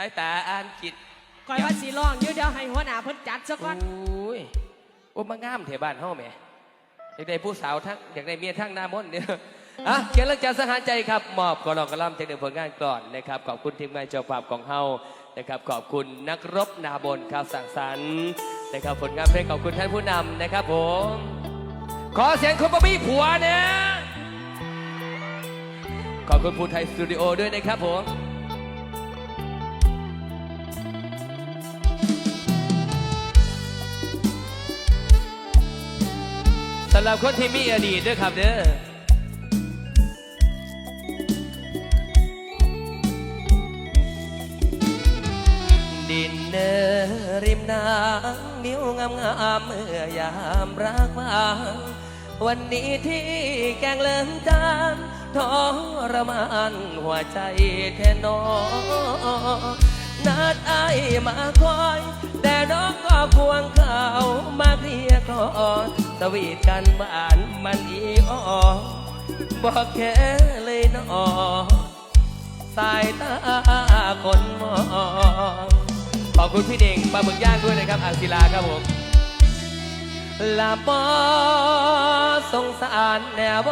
สายตาอ่านคิดคอยว่าสีร้องอยู่เดี๋ยวให้หัวหน้าเพิ่นจัดซะก่อนโอ้ยโอ้มางามเถบ้านเฮาแหม่อยากได้ผู้สาวทั้งอยากได้เมียทั้งหน้ามนต์เนี่ยอะเขียนเรื่องจาสหารใจครับมอบกอลองกระล่ำจากหนึ่งผลงานก่อนนะครับขอบคุณทีมงานเจ้าภาพของเฮานะครับขอบคุณนักรบนาบนครับสั่งสรรค์นะครับผลงานเพลงขอบคุณท่านผู้นำนะครับผม ขอเสียงคุณบอบบี้ผัวเนี่ยขอบคุณภูไทยสตูดิโอด้วยนะครับผมำหรับคนที่มีอดีตด้วยครับเด้อดินเนอร์ริมน้ำนิ้วงามงามเมื่อยามรักมาวันนี้ที่แกงเลิมจานทรมานหัวใจแทนน้อนัดไอายมาคอย แต่น้องก็ควงเขามาเคลียร์ก่อน สวีทกันบ้านมันอีอ้อบอกแค่เลยนอสายตาคนมองขอบคุณพี่เด่งปลาหมึกย่างด้วยนะครับอ่างศิลาครับผมลาบอสงสารแนวบ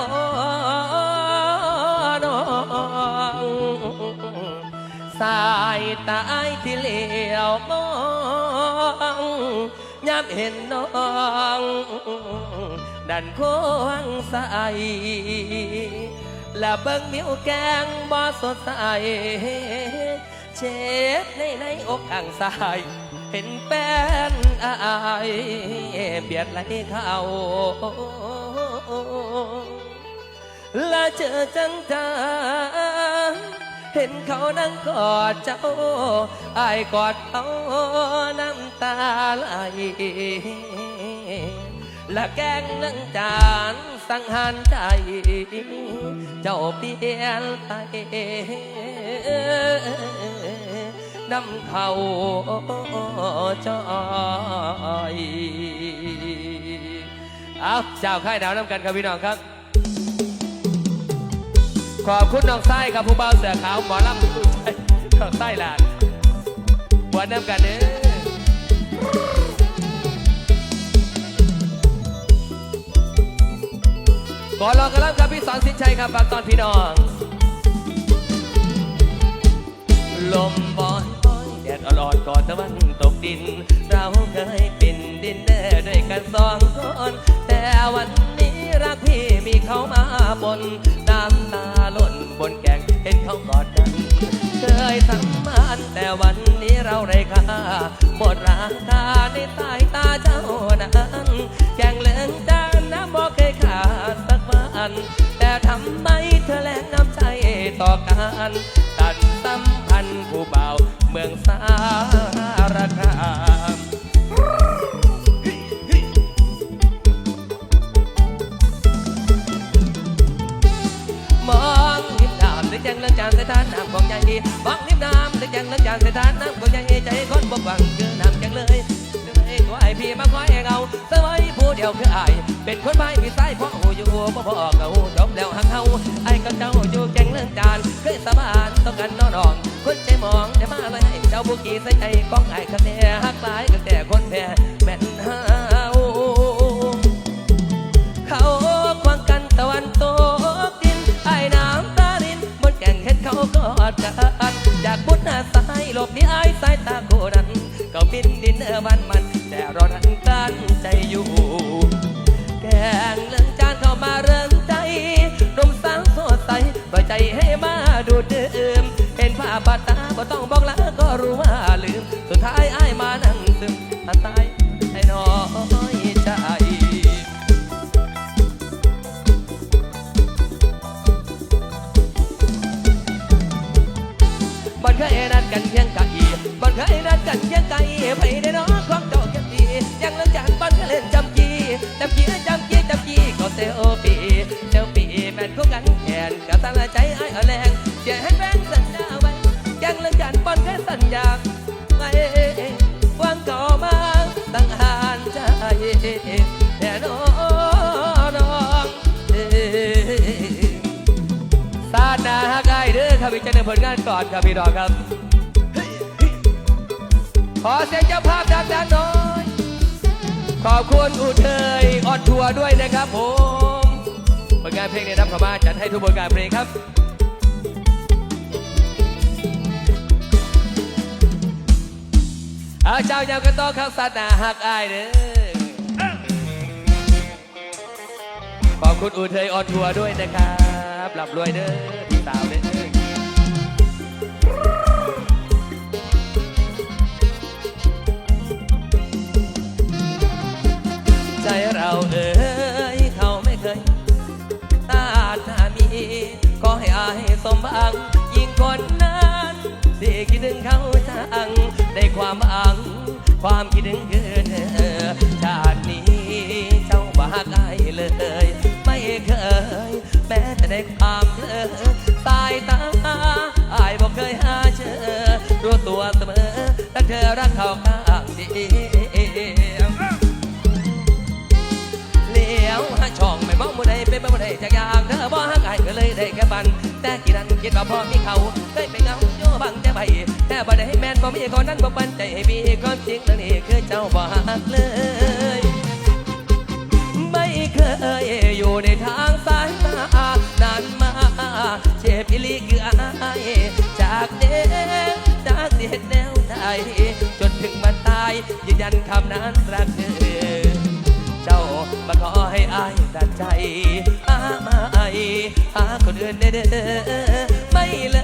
น้องสายตาไอที่เหลียวมอง ย้ำเห็นน้องดันควงใสและเบิ่งมิวแกงบ่สดใสเช็ดในในอกข้างซ้ายเห็นแป้นอายเบียดไหลเข้าและเจอจังจาเห็นเขานั่งกอดเจ้าอายกอดเขาน้ำ ตาไหลและแกงนั่งจานสังหารใจ เจ้าเปลี่ยนไปน้ำเขาจอยเอาเจ้าค่ายดาวน้ำกันครับพี่น้องครับ ขอบคุณน้องไส้ครับผู้บ่าวเสือขาวหมอลำน้องไส้หลานบวนน้ำกันเด้อ ก่อนรอกันแล้วครับพี่สอนสินชัยครับฝากตอนพี่น้อง ลมบอนบอแดดอ่อนๆก่อนตะวันตกดิน เราเคยเป็นดินเนอร์ด้วยกันสองคนแต่วันนี้รักพี่มีเขามาบนน้ำตาล่นบนแกงเห็นเขากอดกันเคยทำมันแต่วันนี้เราไร้ค่าหมดราคาในสายตาเจ้านั้น ต่อกันตัดสัมพันธ์ผู้เบาเมืองสารคามมองริมน้ำได้แจงเรื่องจานสถานน้ำของใจมองริมน้ำได้แจงเรื่องจานสถานน้ำของใจใจคนบกหวังคือน้ำแจงเลย ขอให้พี่มาคอยเอาสบายผู้เดียวคืออเป็นคนไม่มีสายพ่อหูอยู่บ่พอกับหูจบแล้วหักเฮาไอ้กับเจ้าอยู่แจ้งเรื่องจานเคยสบานต้องกันนอนนองคนใจมองได้มาเลยให้เจ้าบุกีใส่ใจก้องไอ้กับแน่หักหลายกับแต่คนแพ้แม่นเฮาเขาควงกันตะวันตกดินไอ้น้ำตาลินบนแก่งเห็ดเขากอดกันจากบุญหน้าสายหลบนี้ไอ้สายตาโกดันเขาบินดินเออวันมัน แต่รอนันกันใจอยู่ แกงเรื่องจานเข้ามาเริ่มใจหนุ่มสาวสดใสปล่อยใจให้มาดูดดื่มเห็นภาพบาดตาบ่ต้องบอกลาก็รู้ว่าลืม สุดท้ายไอ้ายมานั่งซึมตาตายให้น้อยใจบ่เคยนัดกันเพียงไก่บ่เคยนัดกันเพียงไก่ไปได้น้อ แต่น้องน้องเอ้ยซาดนาฮักไอเด้อครับอีกจังหนึ่งผลงานก่อนครับพี่น้องครับ ขอเสียงเจ้าภาพดังๆหน่อย ขอบคุณอุเทยออนทัวร์ด้วยนะครับผมผลงานเพลงในรับเข้ามาจัดให้ทุกผลงานเพลงครับเอาเจ้ายาวกันต่อครับสัตนาหักอายเด้อ อบคุณอุเทยออนทัวร์ด้วยนะครับหลับรวยเด้อพี่สาวเด้อใจเราเอ่ยเขาไม่เคยอาจถ้ามีขอให้อายสมบังยิ่งคนนั้นที่คิดถึงเขาจังได้ความอัง ความคิดถึงคือเธอชาตินี้เจ้าบากอายเลย เคย แม้แต่ได้ความเพลอสายตาอายบอกเคยหาเจอรู้ตัวเสมอถ้าเธอรักเขาข้างเดียวเลี้ยวหาช่องไม่มองมือใดเป็นมือใดจากอย่างเธอบ่ฮักไอ้ก็เลยได้แค่บัน แต่กี่นั้นคิดว่าพอมีเขาได้ไปเงาโยบังแต่ใบแต่บ่ได้ให้แม่นบ่มีคนนั้นบ่ปันใจให้มีความจริงนั่นนี่คือเจ้าบ่ฮักเลย ยันคำนั้นรักเธอ เจ้ามาขอให้อายดัดใจอามาไอหาคนอื่นได้เด้อไม่เล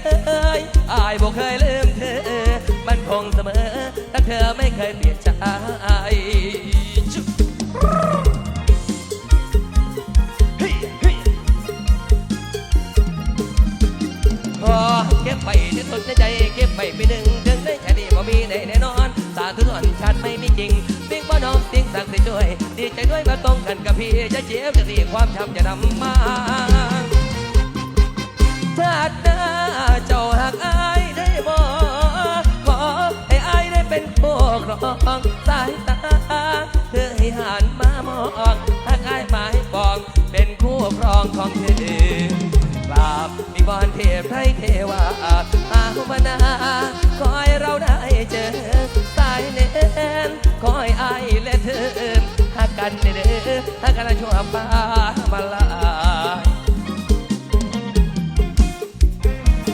ยอายบอกเคยลืมเธอ มันคงเสมอถ้าเธอไม่เคยเปลี่ยนใจจุ๊บเฮ้ยเฮ้ยขอเก็บไปในสุดในใจเก็บไปไปหนึ่งถึงได้แค่นี้บ่มีในแน่นอน สาธุส่วนชาติไม่มีจริงสิ่งบ่น้อมสิ่งศักดิ์สิด้วย ดีใจด้วยมาตรงกันกับพี่จะเจ็บจะรีความช้ำจะนำมาชาติหน้าเจ้าหากอายได้บ่ขอให้อายได้เป็นผู้ครองสายตาเธอให้หันมามองหากอายหมายปอง เป็นคู่ครองของเธอกราบมีบอนเทพไทยเทวา กันเด้อหักกันชั่วฟ้ามาลา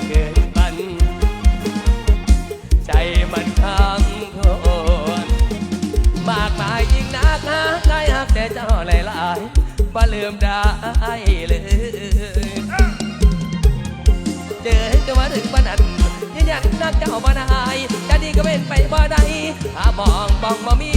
เกินมัน ใจมันทำคนมากมายยิ่งนักนะใครหักแต่เจ้าหลายหลายๆบ่ลืมได้เลยเจอจะมาถึงบ้านนั้นยืนยันนักเจ้าบ้านายจะดีก็เป็นไปบ่ได้ถ้ามองบองบ่มี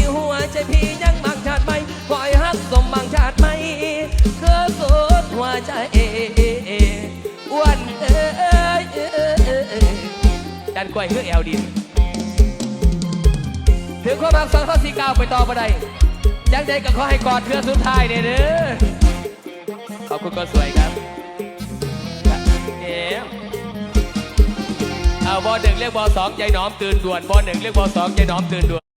กล้วยคือแอลดิน ถึงความรักสองข้อสี่เก้าไปต่อบ่ได้ยังใจก็ขอให้กอดเธอสุดท้ายเนี่ยเด้อขอบคุณก็สวยครับเอ๋เอาบอหนึ่งเรียกบอสองใจน้อมตื่นด่วนบอหนึ่งเรียกบอสองใจน้อมตื่นด่วน